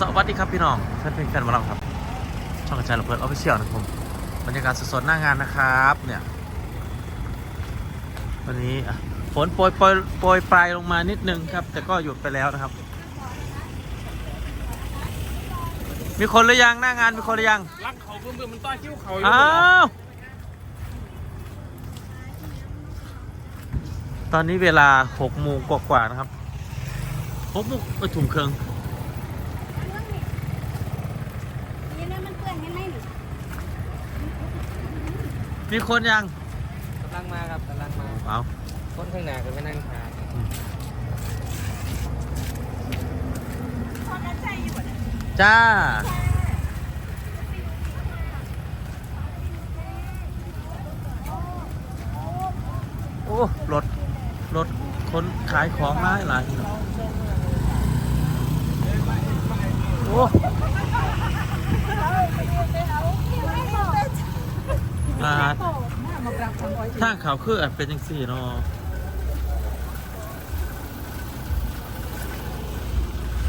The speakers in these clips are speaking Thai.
สวัสดีครับพี่น้องแฟนเพลงแฟนหมาลำครับ ช่องกระจายระเบิดออฟฟิเชียลนะครับผมบรรยากาศสดๆหน้างานนะครับ เนี่ย วันนี้อะฝนโปรยโปรยโปรยปลายลงมานิดนึงครับ แต่ก็หยุดไปแล้วนะครับ มีคนหรือยังหน้างานมีคนหรือยังรักเขาเบิ่มๆมันต้อยคิ้วเขาอยู่อ้าวตอนนี้เวลาหกโมงกว่าๆนะครับหกโมงไปถุงเครื่อง นี่นะมันเปื้อนกันไหมนี่ มีคนยังกำลังมาครับกำลังมาเอาคนข้างหน้าก็ไปนั่งทานจ้า โอ้รถรถคนขายของหลายหลายโอ้ อ่าทางเขาคืออเป็นจังสี่เนาะ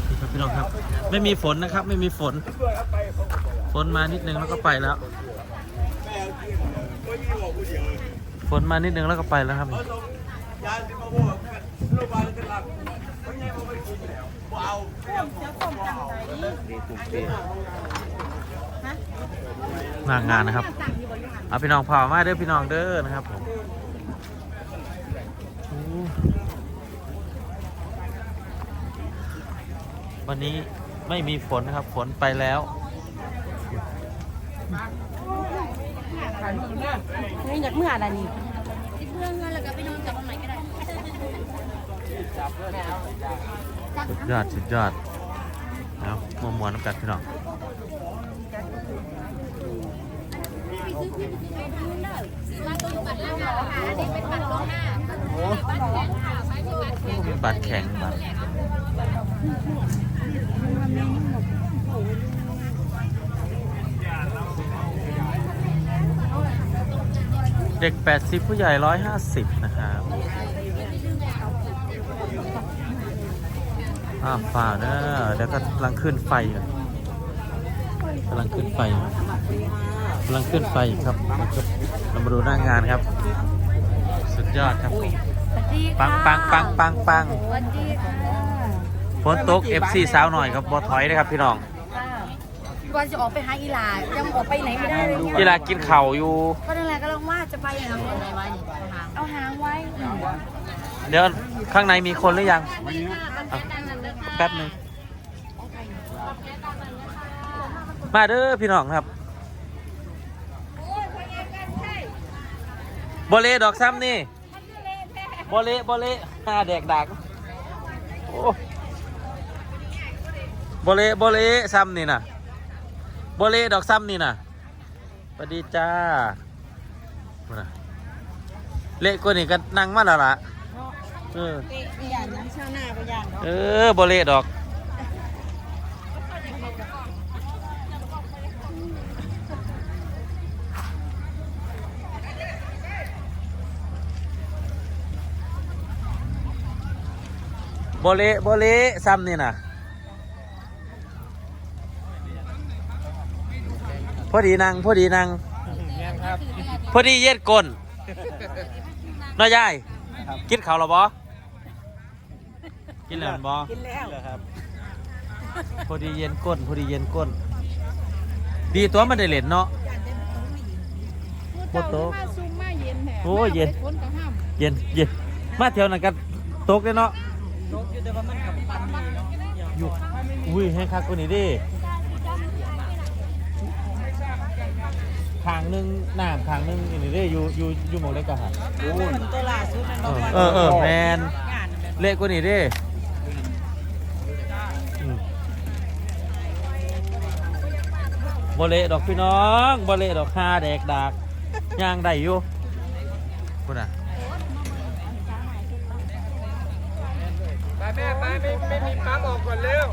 นี่ครับพี่น้องครับ ไม่มีฝนนะครับ ไม่มีฝน ฝนมานิดนึงแล้วก็ไปแล้ว ฝนมานิดนึงแล้วก็ไปแล้วครับมางานนะครับ เอาพี่น้องพามาเด้อพี่น้องเด้อนะครับผมโอ้วันนี้ไม่มีฝนนะครับ ฝนไปแล้วนี่อยากเมื่ออะไรนี่เพื่อนเงินแล้วก็ไปนอนกับมันไหนก็ได้สุดยอดสุดยอดเอามวนมวนๆน้ำกัดพี่น้อง บัตรล่างหน้าค่ะอันนี้เป็นบัตรล่วงบัตรแข็งบัตรแข็งมีบัตรแข็งบัตรเด็ก 80 ผู้ใหญ่ 150 นะครับอ้าวฝ่าเด้อเดี๋ยวก็กำลังขึ้นไฟกำลังขึ้นไฟ กำลังขึ้นไฟอยู่ครับเรามาดูหน้างานครับ สุดยอดครับสวัสดีปังปังปังปังปังสวัสดีค่ะฝนตก FC สาวหน่อยครับบอถอยนะครับพี่น้องก่อนจะออกไปหาอีหลายังออกไปไหนไม่ได้เลยกีฬากินเข่าวอยู่ก็นั่นแหละก็ลองว่าจะไปยังไงไว้เอาหางไว้ เดี๋ยวข้างในมีคนหรือยังแป๊บหนึ่งมาเด้อพี่น้องครับ บอเล่ดอกซ้ำนี่บอเล่บอเล่หน้าแดกดักโอ้บอเล่บอเล่ซ้ำนี่น่ะบอเล่ดอกซ้ำนี่น่ะสวัสดีจ้าพูดน่ะเละกว่านี่ก็นั่งมาแล้วล่ะเออไปย่านน้ำชาวนาไปย่านเนาะเออบอเละดอก บอเละบอเละซ้ำนี่นะพอดีนางพอดีนางแม่นครับพอดีเย็ดก้นน้อยยายกินข้าวหรอบอกินแล้วบอกินแล้วครับพอดีเย็นก้นพอดีเย็นก้น ดีตัวมันได้เหรียญเนาะโบโตะมาซุ่มมาเย็นแท้โอ้ยเย็นฝนก็ห้ามเย็นเย็นมาเที่ยวนั่นกันตกเลยเนาะ นกอยู่แต่ว่ามันกับปันนี่เนาะอยู่อุ้ยให้คักกว่านี้ดิขางหนึงน้ำขางหนึงอันนี้ดิอยู่อยู่อยู่หมองเล็กกะหันตัวล่าสุดเออเออเออแมนเละกว่านี้ดิอืมบ่เละดอกพี่น้องบ่เละดอกคาแดกดากย่างได้อยู่คุณอะ ปั๊มออกก่อนเร็ว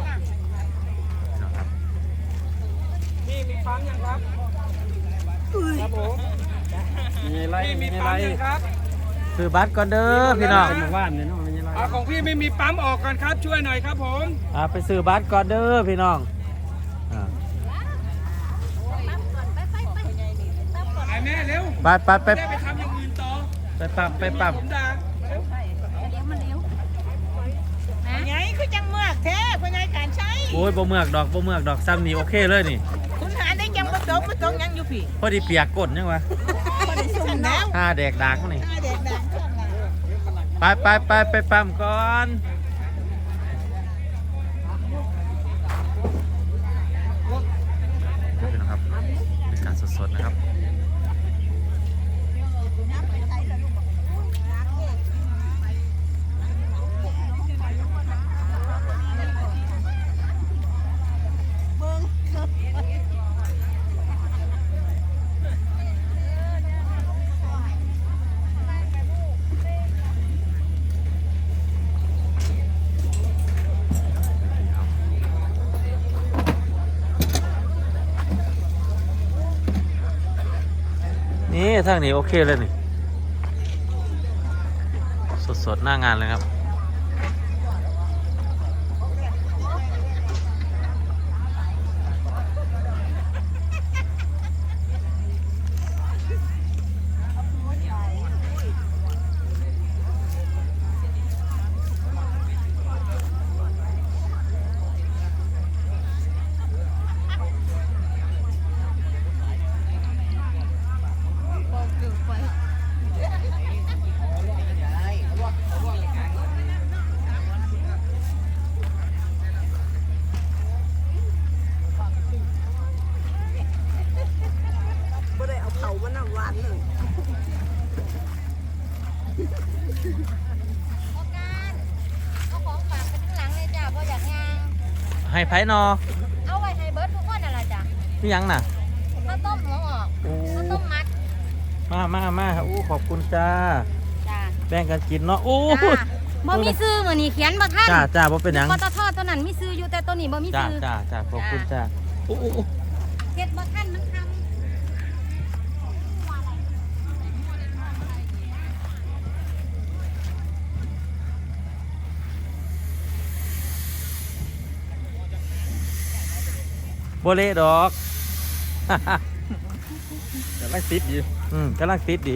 นี่มีปั๊มยังครับครับผมมีไรมีไรปั๊มยังครับซื้อบัตรก่อนเด้อพี่น้องว่านเนี่ยเนาะมีอะไรของพี่ไม่มีปั๊มออกก่อนครับ ช่วยหน่อยครับผมอ่าไปซื้อบัตรก่อนเด้อพี่น้องอ่าไปแม่เร็ว ไปไปไปไปทำอย่างอื่นต่อไปปรับไปปรับผมด่า โอ้ยบ่เมือกดอกบ่เมือกดอกซ้ำนี่โอเคเลยนี่ คุณหาได้จังบ่ตกบ่ตกยังอยู่พี่พอดีเปียกก้นยังวะบ่ได้ซุ่มแล้วห้าแดกดากมานี่หาเด็กดังช่วงหลังไปไปไปไปปั๊มก่อนนี่นะครับเป็นการสดๆนะครับ ทางนี้โอเคเลยนี่ สดๆ หน้างานเลยครับได้เอาเผามันน้ำหวานเลย โอกาสเอาของฝากไปข้างหลังเลยจ้ะเพราะอยากงาง ให้ไผ่นอเอาไว้ให้เบิร์ดทุกคนน่ะล่ะจ้ะนี่ยังน่ะข้าวต้มหัวออกโอ้ข้าวต้มมัด มามามาอู้ขอบคุณจ้า จ้ะแบ่งกันกินเนาะ โอ้จ้ะบ่มีซื้อมื้อนี้เขียนบ่ทันจ้าจ้าบ่เป็นหยังปตทตัวนั้นมีซื้ออยู่แต่ตัวนี้บ่มีจ้าซื้อจ้าจ้าขอบคุณจ้าโอ้โอ้โอ้ เฮ็ดบ่ทันมันทำ บ่เละดอกแต่ไม่ติดอยู่อืมกำลังติดดี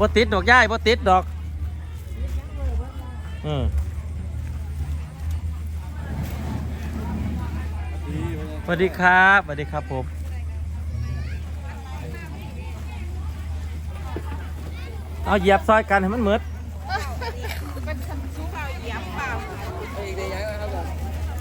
บ่ติดดอกย่ายบ่ติดดอก อืมสวัสดีครับสวัสดีครับผมเอาเหยียบซอยกันให้มันเหมือด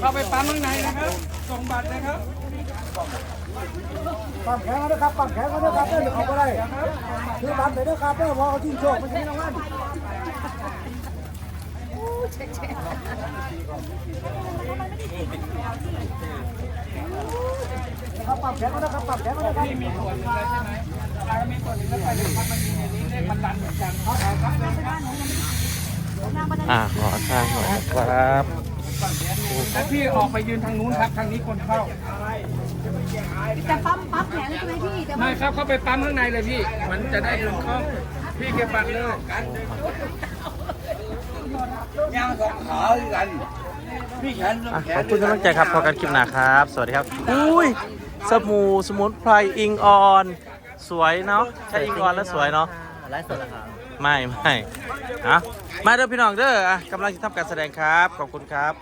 เข้าไปปั๊มข้างในนะครับส่งบัตรนะครับปั๊มแขนเอาด้วยครับปั๊มแขนเอาด้วยครับเดี๋ยวเขาก็ได้คือปั๊มไปด้วยครับเพื่อพอเขาจิ้งโชคมันจะมีรางวัลครับปั๊มแขนเอาด้วยครับปั๊มแขนเอาด้วยครับที่มีส่วนหนึ่งใช่ไหมถ้ามีส่วนหนึ่งแล้วไปเลยครับมันมีในนี้เลขมันดันเหมือนกันครับ อ่าขอทางหน่อยครับแล้วพี่ออกไปยืนทางนู้นครับ ทางนี้คนเข้า จะปั๊มปั๊มแขนใช่ไหมพี่จะไม่ครับเข้าไปปั๊มข้างในเลยพี่ มันจะได้ถูกต้องพี่เก็บบัตรเลยย่างสองขาด้วยกัน พี่แขนอะขอบคุณกำลังใจครับพอกันคลิปหน้าครับ สวัสดีครับ อุ้ย สมูสมุนไพรอิงออน สวยเนาะ ใช่อิงออนแล้วสวยเนาะ ไลฟ์สดแล้วครับ ไม่ไม่ฮะมาเด้อพี่น้องเด้ออะกำลังจะทำการแสดงครับ ขอบคุณครับ